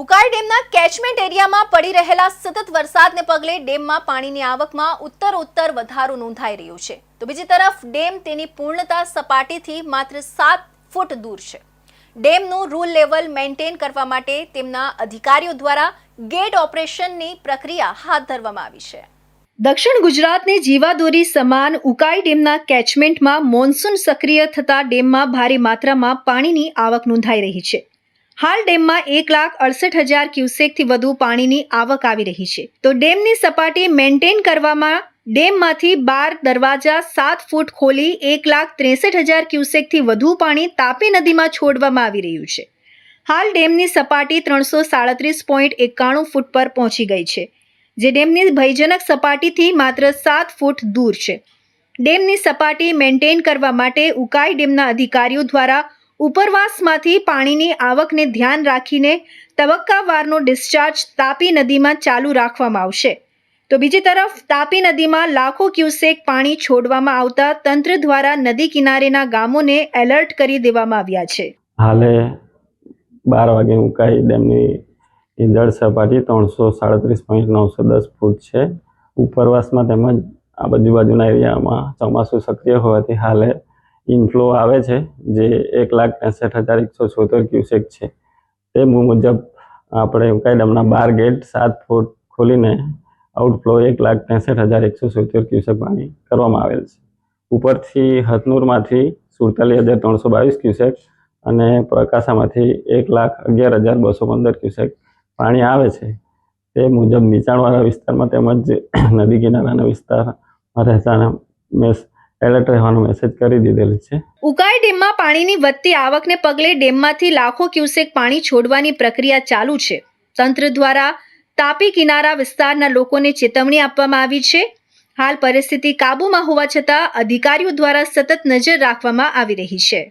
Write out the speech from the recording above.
ઉકાઈ ડેમના કેચમેન્ટ એરિયામાં પડી રહેલા સતત વરસાદને પગલે ડેમમાં પાણીની આવકમાં ઉત્તરોત્તર વધારો નોંધાઈ રહ્યો છે. તો બીજી તરફ, ડેમ તેની પૂર્ણતા સપાટીથી માત્ર સાત ફૂટ દૂર છે. ડેમનું રૂલ લેવલ મેન્ટેન કરવા માટે તેમના અધિકારીઓ દ્વારા ગેટ ઓપરેશનની પ્રક્રિયા હાથ ધરવામાં આવી છે. દક્ષિણ ગુજરાતની જીવાદોરી સમાન ઉકાઈ ડેમના કેચમેન્ટમાં મોન્સૂન સક્રિય થતા ડેમમાં ભારે માત્રામાં પાણીની આવક નોંધાઈ રહી છે. હાલ ડેમમાં એક લાખ અડસઠ હજાર ક્યુસેકથી વધુ પાણીની આવક આવી રહી છે. તો ડેમની સપાટી મેન્ટેન કરવામાં ડેમમાંથી બાર દરવાજા સાત ફૂટ ખોલી એક લાખ ત્રેસઠ હજાર ક્યુસેકથી વધુ પાણી તાપી નદીમાં છોડવામાં આવી રહ્યું છે. હાલ ડેમની સપાટી ત્રણસો સાડત્રીસ પોઈન્ટ એકાણું ફૂટ પર પહોંચી ગઈ છે, જે ડેમની ભયજનક સપાટીથી માત્ર સાત ફૂટ દૂર છે. ડેમની સપાટી મેન્ટેન કરવા માટે ઉકાઈ ડેમના અધિકારીઓ દ્વારા ઉપરવાસમાંથી પાણીની આવકને ધ્યાન રાખીને તબક્કાવારનો ડિસ્ચાર્જ તાપી નદીમાં ચાલુ રાખવામાં આવશે. તો બીજી તરફ, તાપી નદીમાં લાખો ક્યુસેક પાણી છોડવામાં આવતા તંત્ર દ્વારા નદી કિનારેના ગામોને એલર્ટ કરી દેવામાં આવ્યા છે. હાલે બાર વાગે ઉકાઈ ડેમની જળ સપાટી ત્રણસો સાડત્રીસ પોઈન્ટ નવસો દસ ફૂટ છે. ઉપરવાસમાં તેમજ આ બાજુબાજુના એરિયામાં ચોમાસું સક્રિય હોવાથી હાલે ઇનફ્લો આવે છે, જે એક લાખ ત્રેસઠ હજાર એકસો છોતેર ક્યુસેક છે. તે મુજબ આપણે ઉકાઈ બાર ગેટ સાત ફૂટ ખોલીને આઉટફ્લો એક લાખ ત્રેસઠ હજાર એકસો છોતેર ક્યુસેક પાણી કરવામાં આવેલ છે. ઉપરથી હથનુરમાંથી સુડતાલીસ હજાર ત્રણસો બાવીસ ક્યુસેક અને પ્રકાશામાંથી એક લાખ અગિયાર હજાર બસો પંદર ક્યુસેક પાણી આવે છે. તે મુજબ નીચાણવાળા વિસ્તારમાં તેમજ નદી કિનારાના વિસ્તારમાં રહેતાના મેસ એલર્ટ રહેવાનો મેસેજ કરી દીધેલ છે. ઉકાઈ ડેમમાં પાણીની વધતી આવકને પગલે ડેમમાંથી લાખો ક્યુસેક પાણી છોડવાની પ્રક્રિયા ચાલુ છે. તંત્ર દ્વારા તાપી કિનારા વિસ્તારના લોકોને ચેતવણી આપવામાં આવી છે. હાલ પરિસ્થિતિ કાબૂમાં હોવા છતાં અધિકારીઓ દ્વારા સતત નજર રાખવામાં આવી રહી છે.